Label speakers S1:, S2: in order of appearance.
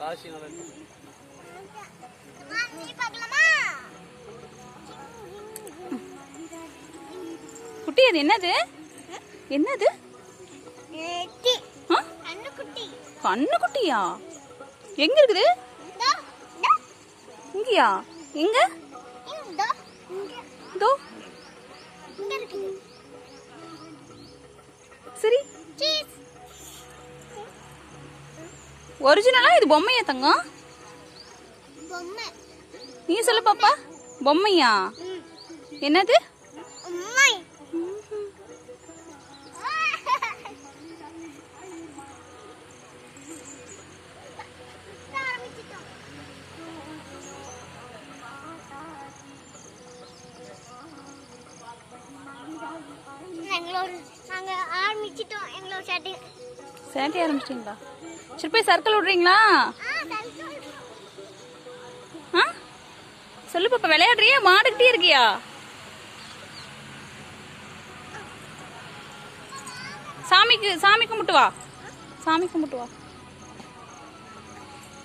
S1: காசி நல்லா
S2: குட்டி அது என்னது? என்னது? கண்ணு குட்டியா எங்க இருக்குது? இங்கயா? எங்க? சரி. ஒரிஜினலா இது பொம்மையா தங்கம்? நீ சொல்லு பாப்பா. பொம்மையா? என்னது?
S3: எங்களோட நாங்க ஆரம்பிச்சிட்டோம் எங்களோட ஷட்டிங்
S2: சேட்டை ஆரம்பிச்சிட்டீங்களா? சரி போய் சர்க்கிள் விடுறீங்களா? ஆ? சொல்லு பாப்பா விளையாடுறியா? மாடுக்கிட்டே இருக்கியா? சாமிக்கு சாமி கும்பிட்டு வா. சாமி கும்பிட்டு வா.